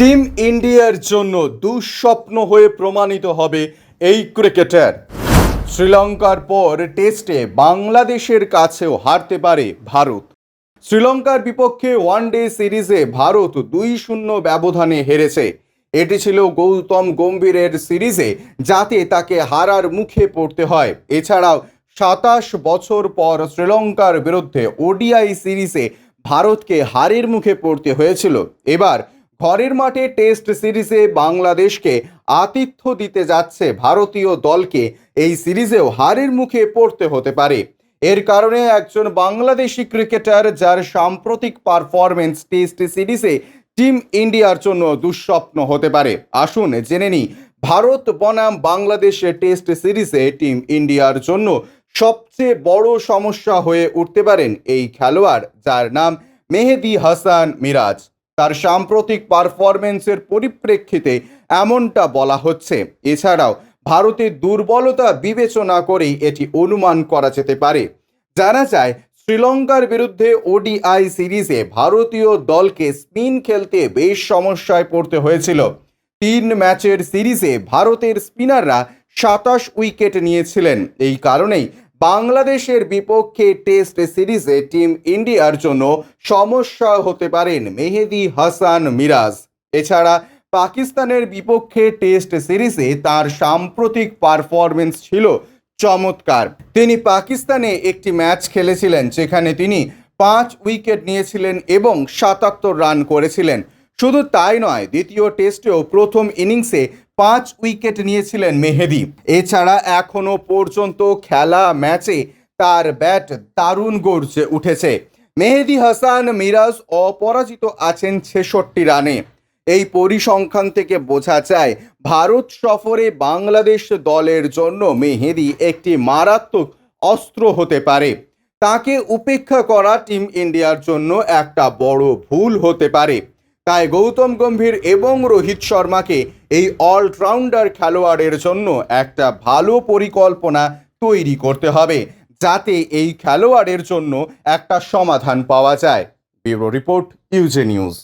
Team ইন্ডিয়ার জন্য দুঃস্বপ্ন হয়ে প্রমাণিত হবে এই ক্রিকেটার। শ্রীলঙ্কার পর টেস্টে বাংলাদেশের কাছেও হারতে পারে ভারত। শ্রীলঙ্কার বিপক্ষে ওয়ানডে সিরিজে ভারত দুই শূন্য ব্যবধানে হেরেছে। এটি ছিল গৌতম গম্ভীরের সিরিজে, যাতে তাকে হারার মুখে পড়তে হয়। এছাড়াও সাতাশ বছর পর শ্রীলঙ্কার বিরুদ্ধে ওডিআই সিরিজে ভারতকে হারের মুখে পড়তে হয়েছিল। এবার ঘরের মাঠে টেস্ট সিরিজে বাংলাদেশকে আতিথ্য দিতে যাচ্ছে ভারতীয় দলকে। এই সিরিজেও হারের মুখে পড়তে হতে পারে। এর কারণে একজন বাংলাদেশি ক্রিকেটার যার সাম্প্রতিক পারফরমেন্স টেস্ট সিরিজে টিম ইন্ডিয়ার জন্য দুঃস্বপ্ন হতে পারে। আসুন জেনে নিই, ভারত বনাম বাংলাদেশের টেস্ট সিরিজে টিম ইন্ডিয়ার জন্য সবচেয়ে বড় সমস্যা হয়ে উঠতে পারেন এই খেলোয়াড়, যার নাম মেহেদি হাসান মিরাজ। তার সাম্প্রতিক পারফরমেন্সের পরিপ্রেক্ষিতে এমনটা বলা হচ্ছে। এছাড়াও ভারতের দুর্বলতা বিবেচনা করেই এটি অনুমান করা যেতে পারে। জানা যায়, শ্রীলঙ্কার বিরুদ্ধে ওডিআই সিরিজে ভারতীয় দলকে স্পিন খেলতে বেশ সমস্যায় পড়তে হয়েছিল। তিন ম্যাচের সিরিজে ভারতের স্পিনাররা সাতাশ উইকেট নিয়েছিলেন। এই কারণেই বাংলাদেশের বিপক্ষে টেস্ট সিরিজে টিম ইন্ডিয়ার জন্য সমস্যা হতে পারেন মেহেদি হাসান মিরাজ। এছাড়া পাকিস্তানের বিপক্ষে টেস্ট সিরিজে তার সাম্প্রতিক পারফরমেন্স ছিল চমৎকার। তিনি পাকিস্তানে একটি ম্যাচ খেলেছিলেন যেখানে তিনি পাঁচ উইকেট নিয়েছিলেন এবং সাতাত্তর রান করেছিলেন। শুধু তাই নয়, দ্বিতীয় টেস্টেও প্রথম ইনিংসে পাঁচ উইকেট নিয়েছিলেন মেহেদি। এছাড়া এখনও পর্যন্ত খেলা ম্যাচে তার ব্যাট দারুণ গর্জে উঠেছে। মেহেদি হাসান মিরাজ অপরাজিত আছেন ছেষট্টি রানে। এই পরিসংখ্যান থেকে বোঝা যায়, ভারত সফরে বাংলাদেশ দলের জন্য মেহেদি একটি মারাত্মক অস্ত্র হতে পারে। তাকে উপেক্ষা করা টিম ইন্ডিয়ার জন্য একটা বড় ভুল হতে পারে। তাই গৌতম গম্ভীর এবং রোহিত শর্মাকে এই অলরাউন্ডার খেলোয়াড়ের জন্য একটা ভালো পরিকল্পনা তৈরি করতে হবে, যাতে এই খেলোয়াড়ের জন্য একটা সমাধান পাওয়া যায়। ব্যুরো রিপোর্ট, ইউজে নিউজ।